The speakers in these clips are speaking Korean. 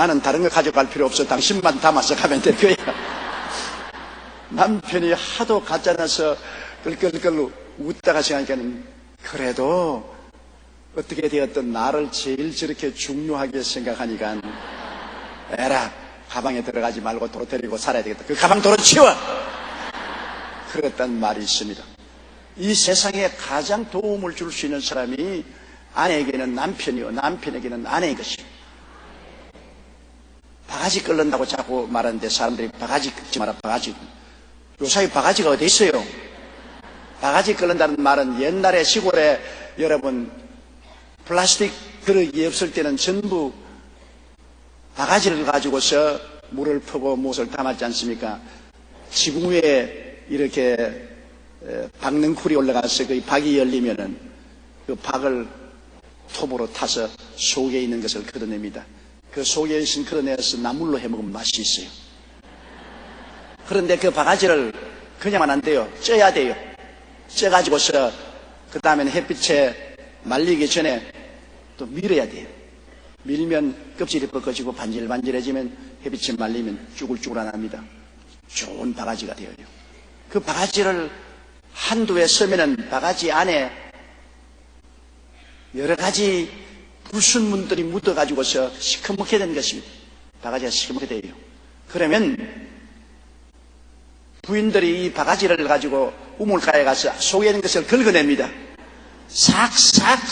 나는 다른 거 가져갈 필요 없어. 당신만 담아서 가면 될 거야. 남편이 하도 가짜나서 끌끌끌 웃다가 생각하니까는 그래도 어떻게 되었든 나를 제일 저렇게 중요하게 생각하니까 에라 가방에 들어가지 말고 도로 데리고 살아야 되겠다. 그 가방 도로 치워! 그랬단 말이 있습니다. 이 세상에 가장 도움을 줄 수 있는 사람이 아내에게는 남편이요 남편에게는 아내인 것이요. 바가지 끓는다고 자꾸 말하는데 사람들이 바가지 끓지 마라 바가지 요사이 바가지가 어디 있어요? 바가지 끓는다는 말은 옛날에 시골에 여러분 플라스틱 그릇이 없을 때는 전부 바가지를 가지고서 물을 퍼고 무엇을 담았지 않습니까? 지붕 위에 이렇게 에, 박능쿨이 올라가서 그 박이 열리면은 그 박을 톱으로 타서 속에 있는 것을 걷어냅니다. 그 속에 걷어내서 나물로 해먹으면 맛이 있어요. 그런데 그 바가지를 그냥만 안 돼요. 쪄야 돼요. 쪄가지고서 그 다음에는 햇빛에 말리기 전에 또 밀어야 돼요. 밀면 껍질이 벗겨지고 반질반질해지면 햇빛에 말리면 쭈글쭈글 안 합니다. 좋은 바가지가 되어요. 그 바가지를 한두에 쓰면은 바가지 안에 여러 가지 불순물들이 묻어가지고서 시커멓게 된 것입니다. 바가지가 시커멓게 돼요. 그러면 부인들이 이 바가지를 가지고 우물가에 가서 속에 있는 것을 긁어냅니다. 싹싹싹싹싹싹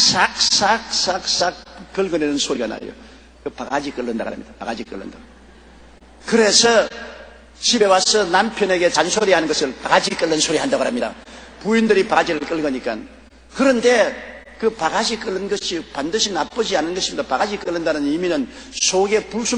긁어내는 소리가 나요. 그 바가지 끓는다 그럽니다. 바가지 끓는다. 그래서 집에 와서 남편에게 잔소리하는 것을 바가지 끓는 소리 한다고 합니다. 부인들이 바가지를 끓으니까. 그런데 그 바가지 끓는 것이 반드시 나쁘지 않은 것입니다. 바가지 끓는다는 의미는 속에 불순